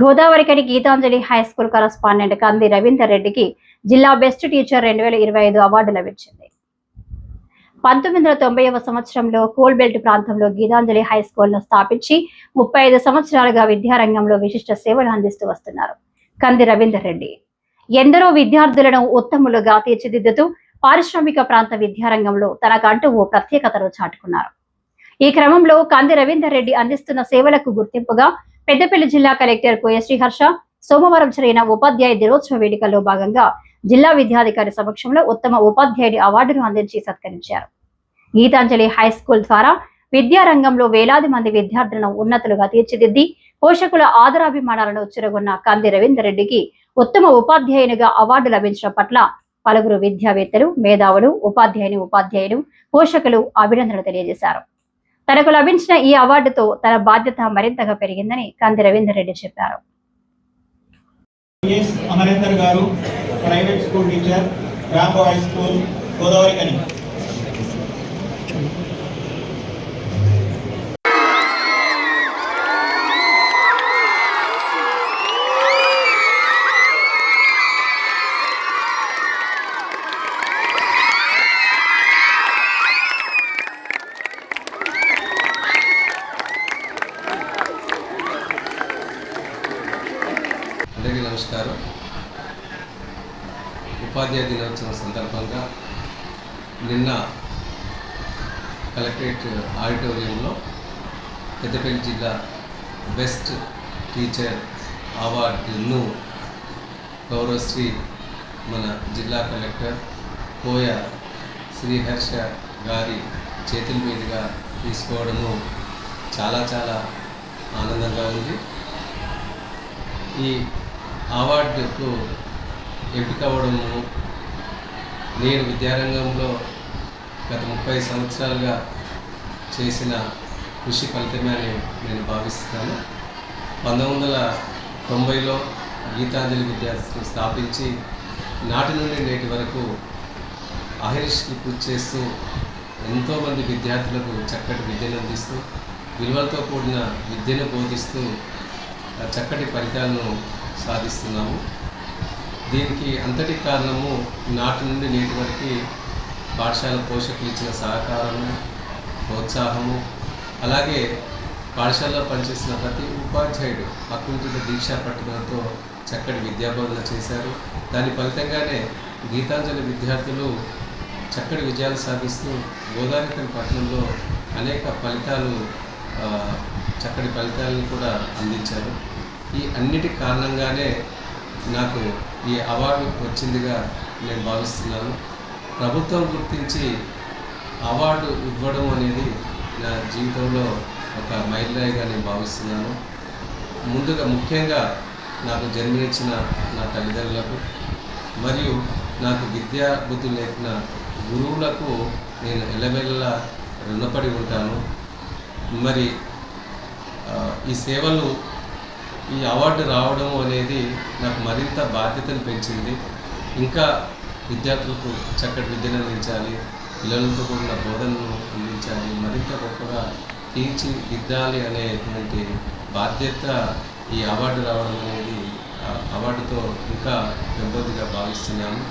Godavarikhani Geetanjali high school correspondent Kandi Ravinder రెడ్డికి జిల్లా best teacher రెండు వేల ఇరవై ఐదు అవార్డు లభించింది. పంతొమ్మిది వందల తొంభైవ సంవత్సరంలో కోల్ బెల్ట్ ప్రాంతంలో గీతాంజలి హై స్కూల్ను స్థాపించి ముప్పై ఐదు సంవత్సరాలుగా విద్యారంగంలో విశిష్ట సేవలు అందిస్తూ వస్తున్నారు కంది రవీందర్ రెడ్డి. ఎందరో విద్యార్థులను ఉత్తములుగా తీర్చిదిద్దుతూ పారిశ్రామిక ప్రాంత విద్యారంగంలో తనకంటూ ఓ ప్రత్యేకతను చాటుకున్నారు. ఈ క్రమంలో కంది రవీందర్ రెడ్డి అందిస్తున్న సేవలకు గుర్తింపుగా పెద్దపల్లి జిల్లా కలెక్టర్ కోయ శ్రీహర్ష సోమవారం జరిగిన ఉపాధ్యాయ దినోత్సవ వేడుకల్లో భాగంగా జిల్లా విద్యాధికారి సమక్షంలో ఉత్తమ ఉపాధ్యాయుడి అవార్డును అందించి సత్కరించారు. గీతాంజలి హై స్కూల్ ద్వారా విద్యారంగంలో వేలాది మంది విద్యార్థులను ఉన్నతులుగా తీర్చిదిద్ది పోషకుల ఆదరాభిమానాలను చిరగొన్న కంది రవీందర్ రెడ్డికి ఉత్తమ ఉపాధ్యాయునిగా అవార్డు లభించడం పట్ల పలువురు విద్యావేత్తలు మేధావులు ఉపాధ్యాయుని ఉపాధ్యాయులు పోషకులు అభినందనలు తెలియజేశారు. తనకు లభించిన ఈ అవార్డుతో తన బాధ్యత మరింతగా పెరిగిందని కంది రవీందర్ రెడ్డి చెప్పారు. అమరేందర్ గారు private school teacher school Godavari నమస్కారం. ఉపాధ్యాయ దినోత్సవం సందర్భంగా నిన్న కలెక్టరేట్ ఆడిటోరియంలో పెద్దపల్లి జిల్లా బెస్ట్ టీచర్ అవార్డును గౌరవశ్రీ మన జిల్లా కలెక్టర్ కోయ శ్రీహర్ష గారి చేతుల మీదుగా తీసుకోవడము చాలా చాలా ఆనందంగా ఉంది. ఈ అవార్డుకు ఎంపిక అవ్వడము నేను విద్యారంగంలో గత ముప్పై సంవత్సరాలుగా చేసిన కృషి ఫలితమే అని నేను భావిస్తున్నాను. పంతొమ్మిది వందల తొంభైలో గీతాంజలి విద్యార్థిని స్థాపించి నాటి నుండి నేటి వరకు అహర్నిశలు కృషి చేస్తూ ఎంతోమంది విద్యార్థులకు చక్కటి విద్యను అందిస్తూ విలువలతో కూడిన విద్యను బోధిస్తూ ఆ చక్కటి ఫలితాలను సాధిస్తున్నాము. దీనికి అంతటి కారణము నాటి నుండి నేటి వరకు పాఠశాల పోషకులు ఇచ్చిన సహకారము ప్రోత్సాహము అలాగే పాఠశాలలో పనిచేసిన ప్రతి ఉపాధ్యాయుడు అకుంఠిత దీక్షా పట్టుదలతో చక్కటి విద్యాబోధన చేశారు. దాని ఫలితంగానే గీతాంజలి విద్యార్థులు చక్కటి విజయాలు సాధిస్తూ గోదావరి పట్టణంలో అనేక ఫలితాలు చక్కటి ఫలితాలను కూడా అందించారు. ఈ అన్నిటి కారణంగానే నాకు ఈ అవార్డు వచ్చిందిగా నేను భావిస్తున్నాను. ప్రభుత్వం గుర్తించి అవార్డు ఇవ్వడం అనేది నా జీవితంలో ఒక మైలురాయిగా నేను భావిస్తున్నాను. ముందుగా ముఖ్యంగా నాకు జన్మనిచ్చిన నా తల్లిదండ్రులకు మరియు నాకు విద్యా బుద్ధి నేర్పిన గురువులకు నేను ఎల్లవెల్లా రుణపడి ఉంటాను. మరి ఈ సేవలు ఈ అవార్డు రావడం అనేది నాకు మరింత బాధ్యతను పెంచింది. ఇంకా విద్యార్థులకు చక్కటి విద్యను అందించాలి పిల్లలతో కూడిన బోధనను అందించాలి మరింత గొప్పగా తీర్చిదిద్దాలి అనేటువంటి బాధ్యత ఈ అవార్డు రావడం అనేది అవార్డుతో ఇంకా పెంపొందిగా భావిస్తున్నాను.